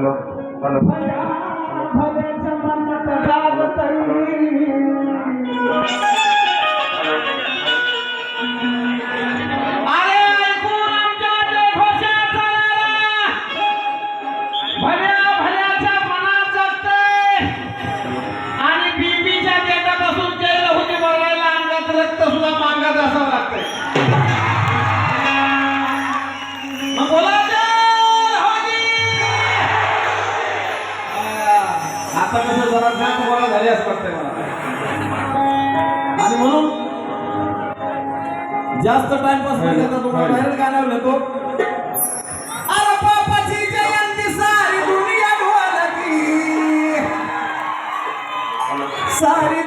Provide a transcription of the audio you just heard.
Hello hello. आणि बीबीच्या देटापासून ते लहुनी बघायला अंगात रक्त सुद्धा आता कसं जरा जास्त बोला झाली असं वाटतंय मला. आणि म्हणून जास्त टाइमपास न करता तुम्हाला बाहेर गाण्यावर नेतो. अरे बापाची जयंती सारी दुनिया ढोलकी सारी